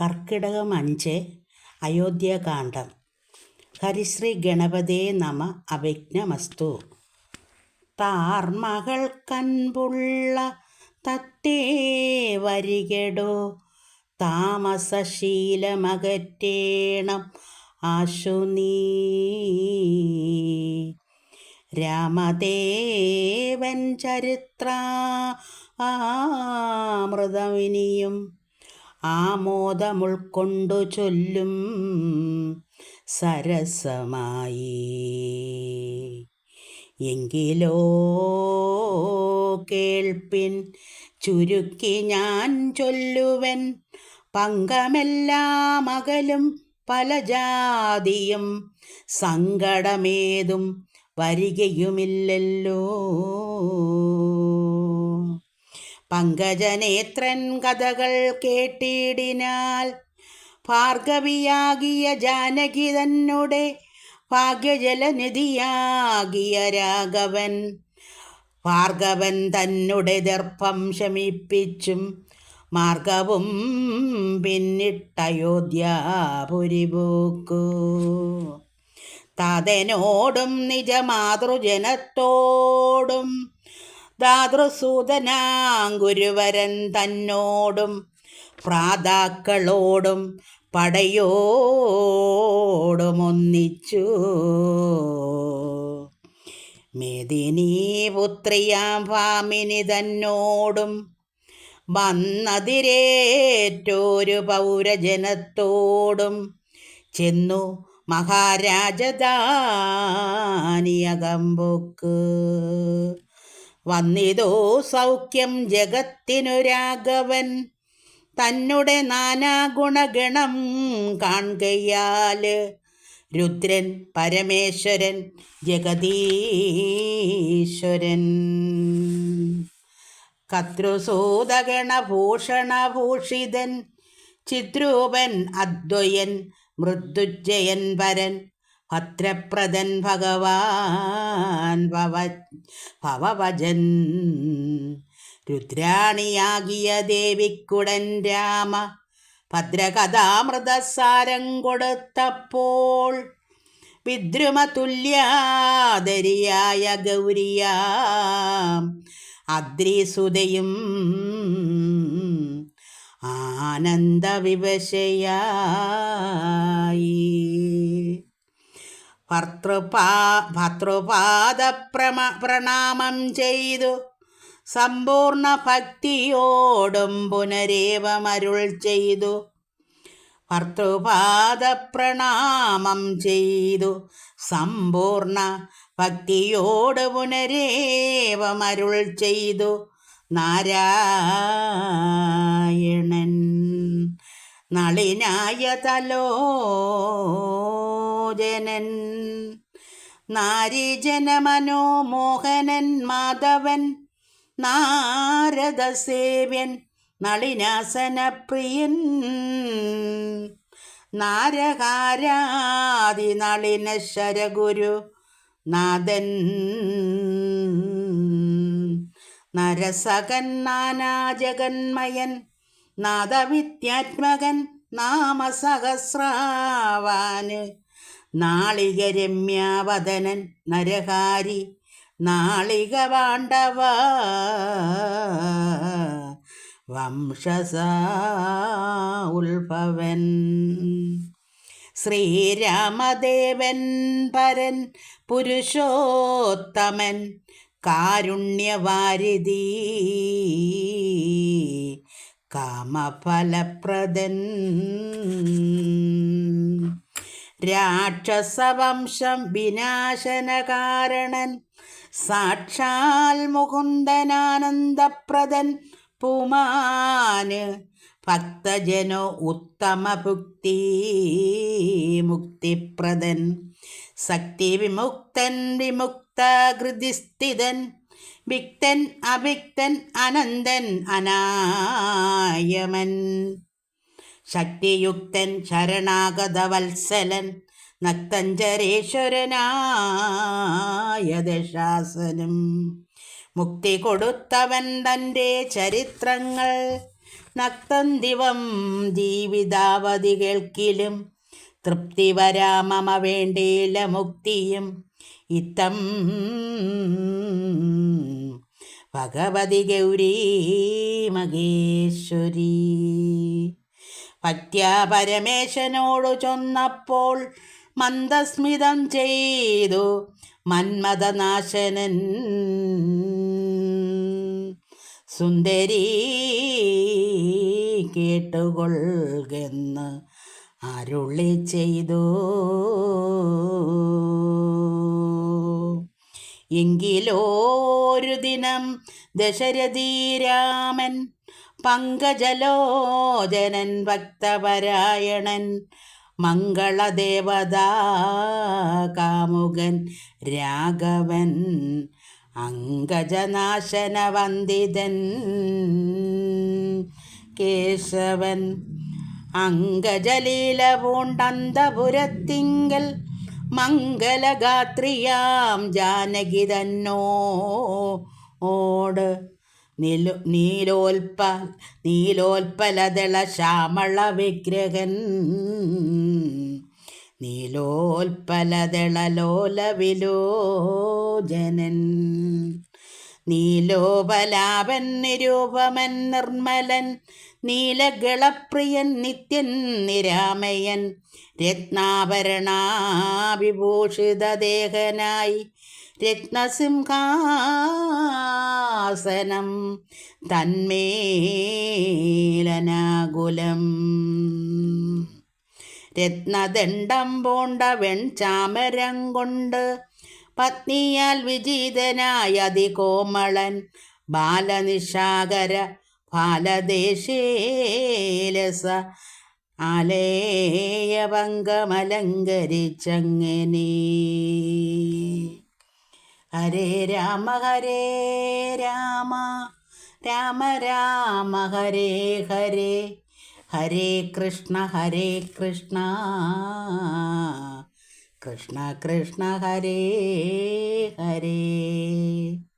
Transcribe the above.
കർക്കിടകം അഞ്ച് അയോധ്യകാന്ഡം. ഹരിശ്രീ ഗണപതേ നമ അഭിജ്ഞമസ്തു താർമകൾ കൺപുള്ള തത്തേ വരികടോ താമസശീലമകറ്റേണം ആശു നീ. രാമദേവൻ ചരിത്ര ആമൃതമിനിയും ആമോദമുൾക്കൊണ്ടു ചൊല്ലും സരസമായി. എങ്കിലോ കേൾപ്പിൻ ചുരുക്കി ഞാൻ ചൊല്ലുവൻ പങ്കമെല്ലാം അകലും പല ജാതിയും സങ്കടമേതും വരികയുമില്ലല്ലോ. പങ്കജനേത്രൻ കഥകൾ കേട്ടിടിനാൽ ഭാർഗവിയാകിയ ജാനകി തന്നോടെ ഭാഗ്യജലനിധിയാകിയ രാഘവൻ. ഭാർഗവൻ തന്നെ ദർപ്പം ശമിപ്പിച്ചും മാർഗവും പിന്നിട്ടയോധ്യാപുരിപോക്കു തതനോടും നിജമാതൃജനത്തോടും ദാതൃസൂതനാങ്കുരുവരൻ തന്നോടും പ്രാതാക്കളോടും പടയോടുമൊന്നിച്ചു. മേദിനീ പുത്രിയാം ഭാമിനി തന്നോടും വന്നതിരേറ്റൊരു പൗരജനത്തോടും ചെന്നു മഹാരാജധാനിയകമ്പൊക്ക് വന്നിതോ സൗഖ്യം ജഗത്തിനു രാഘവൻ തന്നുടെ നാനാഗുണഗണം കാണുകയാൽ രുദ്രൻ പരമേശ്വരൻ ജഗദീശ്വരൻ. കത്രുസൂതഗണഭൂഷണഭൂഷിതൻ ചിദ്രൂപൻ അദ്വയൻ മൃദുജയൻ വരൻ പ്രദൻ ഭഗവാൻ ഭവ രുദ്രാണിയാകിയ ദേവിക്കുടൻ രാമ ഭദ്രകഥാമൃതസാരം കൊടുത്തപ്പോൾ വിദ്രുമതുല്യാദരിയായ ഗൗരിയാം അദ്രിസുതയും ആനന്ദവിവശയായി ഭർത്തൃപാ ഭർത്തൃപാദപ്രമ പ്രണാമം ചെയ്തു. സമ്പൂർണ ഭക്തിയോടും പുനരേവമരുൾ ചെയ്തു. ഭർത്തൃപാദപ്രണാമം ചെയ്തു. സമ്പൂർണ ഭക്തിയോട് പുനരേവമരുൾ ചെയ്തു. നാരായണൻ നളിനായ തലോജനൻ നാരീജനമനോമോഹനൻ മാധവൻ. നാരദസേവ്യൻ നളിനാസനപ്രിയൻ. നാരകാരാതി നളിന ശരഗുരു നാഥൻ. നരസകൻ നാനാജഗന്മയൻ. നാദവിദ്യാത്മകൻ നാമസഹസ്രാവാന്. നാളികരമ്യാവദനൻ നരഹാരി നാളിക പാണ്ഡവ വംശസ ഉത്ഭവൻ ശ്രീരാമദേവൻ പരൻ പുരുഷോത്തമൻ കാരുണ്യവാരിധി. കാമഫലപ്രദൻ. രാക്ഷസവംശം വിനാശനകാരണൻ. സാക്ഷാൽ മുകുന്ദനാനന്ദപ്രദൻ. പുമാന് ഭക്തജനോ ഉത്തമ ഭുക്തി മുക്തിപ്രദൻ. ശക്തി വിമുക്തൻ വിമുക്തകൃതിസ്ഥിതൻ വിക്തൻ അവിക്തൻ അനന്തൻ അനായമൻ. ശക്തിയുക്തൻ ശരണാഗതവത്സലൻ നക്തഞ്ചരേശ്വരനായ ദശാസനം. മുക്തി കൊടുത്തവൻ തന്റെ ചരിത്രങ്ങൾ നക്തന്തിവം ജീവിതാവധി കേൾക്കിലും തൃപ്തി വരാമമ വേണ്ടേല മുക്തിയും. ഇത്തം ഭഗവതി ഗൗരീ മഹേശ്വരി. പത്യ പരമേശനോടു ചൊന്നപ്പോൾ മന്ദസ്മിതം ചെയ്തു മന്മഥനാശനൻ സുന്ദരി കേട്ടുകൊള്ളുകെന്ന് അരുളി ചെയ്തു. എങ്കിലോരു ദിനം ദശരഥീരാമൻ പങ്കജലോചനൻ ഭക്തപരായണൻ മംഗളദേവതാ കാമുകൻ രാഘവൻ അങ്കജനാശനവന്ദിതൻ കേശവൻ അങ്കജലീല പൂണ്ടന്തപുരത്തിങ്കൽ മംഗലഗാത്രിയാം ജാനകി തന്നോ ഓട് നിലു നീലോൽപ നീലോൽപ്പലതള ശ്യാമള വിഗ്രഹൻ നീലോൽപ്പലതള ലോല വിലോചനൻ നീലോപലാപൻ നിരൂപമൻ നിർമ്മലൻ നീലഗളപ്രിയൻ നിത്യൻ നിരാമയൻ രത്നാഭരണാവിഭൂഷിതദേഹനായി രത്നസിംഹാസനം തന്മേലനാകുലം. രത്നദണ്ഡം പോണ്ട വെൺചാമരം കൊണ്ട് പത്നിയാൽ വിജീതനായ അതികോമളൻ ബാലനിശാകര ബാലദേശേലസ ആലേയഭംഗമലങ്കരിച്ചങ്ങനെ ഹരേ രാമ ഹരേ രാമ രാമ രാമ ഹരേ ഹരേ ഹരേ കൃഷ്ണ ഹരേ കൃഷ്ണ കൃഷ്ണ കൃഷ്ണ ഹരേ ഹരേ.